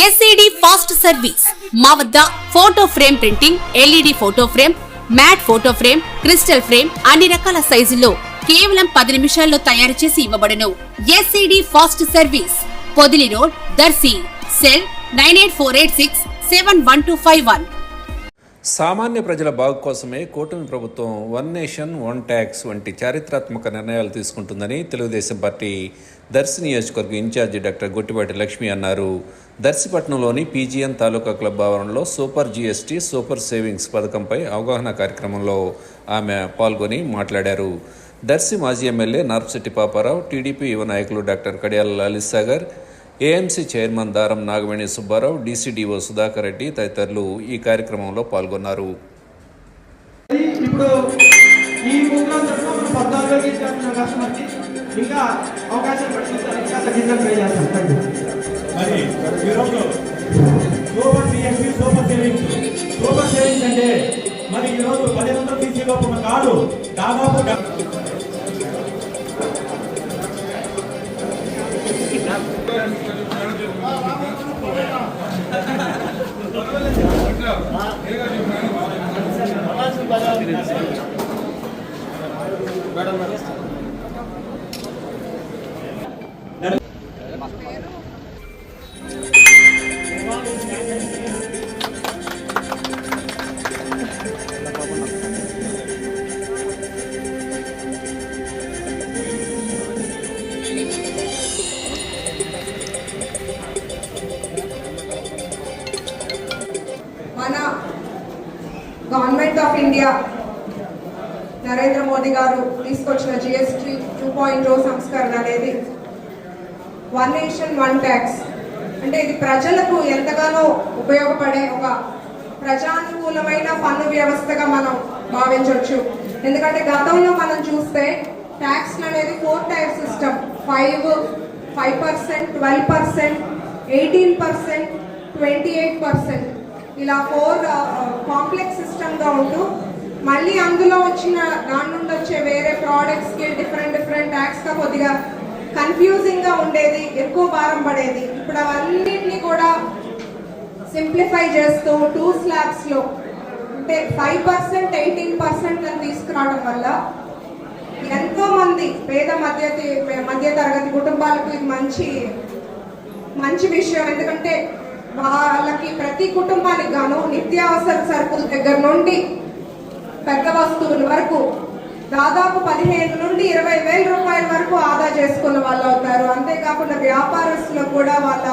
SAD fast service మా వద్ద photo frame printing LED photo frame matte photo frame crystal frame అన్ని రకాల సైజుల్లో కేవలం పది నిమిషాల్లో తయారు చేసి ఇవ్వబడును. SED fast service Podili road Darsi. Cell nine eight four eight six seven one two five one. సామాన్య ప్రజల బాగు కోసమే కూటమి ప్రభుత్వం వన్ నేషన్ వన్ ట్యాక్స్ వంటి చారిత్రాత్మక నిర్ణయాలు తీసుకుంటుందని తెలుగుదేశం పార్టీ దర్శి నియోజకవర్గ ఇన్ఛార్జి డాక్టర్ గుట్టిపాటి లక్ష్మి అన్నారు. దర్శిపట్నంలోని పీజీఎన్ తాలూకా క్లబ్ ఆవరణలో సూపర్ జీఎస్టీ సూపర్ సేవింగ్స్ పథకంపై అవగాహన కార్యక్రమంలో ఆమె పాల్గొని మాట్లాడారు. దర్శి మాజీ ఎమ్మెల్యే నార్పశెట్టి పాపారావు టీడీపీ యువ నాయకులు doctor Kadiyala Lalith Sagar AMC chairman Daram Nagaveni Subbarao డీసీడీఓ Sudhakar Reddy తదితరులు ఈ కార్యక్రమంలో పాల్గొన్నారు. ఇప్పుడు ఈ ప్రోగ్రామ్ తరఫున మనం పద్నాలుగు వేలు డ- మన government of India Narendra Modi garu తీసుకొచ్చిన జిఎస్టీ టూ పాయింట్ ఓ సంస్కరణ అనేది వన్ నేషన్ వన్ ట్యాక్స్. అంటే ఇది ప్రజలకు ఎంతగానో ఉపయోగపడే ఒక ప్రజానుకూలమైన పన్ను వ్యవస్థగా మనం భావించవచ్చు ఎందుకంటే గతంలో మనం చూస్తే ట్యాక్స్ అనేది four type system. Five five percent twelve percent eighteen percent twenty eight percent. ఇలా ఫోర్ కాంప్లెక్స్ సిస్టమ్గా ఉంటూ మళ్ళీ అందులో వచ్చిన దాని నుండి వచ్చే వేరే ప్రోడక్ట్స్కి డిఫరెంట్ డిఫరెంట్ ట్యాక్స్గా కొద్దిగా కన్ఫ్యూజింగ్గా ఉండేది ఎక్కువ భారం పడేది. ఇప్పుడు అవన్నిటిని కూడా సింప్లిఫై చేస్తూ టూ స్లాబ్స్లో అంటే ఫైవ్ పర్సెంట్ ఎయిటీన్ పర్సెంట్ అని తీసుకురావడం వల్ల ఎంతో మంది పేద మధ్య మధ్య తరగతి కుటుంబాలకు ఇది మంచి మంచి విషయం. ఎందుకంటే వాళ్ళకి ప్రతి కుటుంబానికి గాను నిత్యావసర సరుకుల దగ్గర నుండి పెద్ద వస్తువుల వరకు దాదాపు పదిహేను నుండి ఇరవై వేల రూపాయల వరకు ఆదా చేసుకున్న వాళ్ళు అవుతారు. అంతేకాకుండా వ్యాపారస్తులు కూడా వాళ్ళ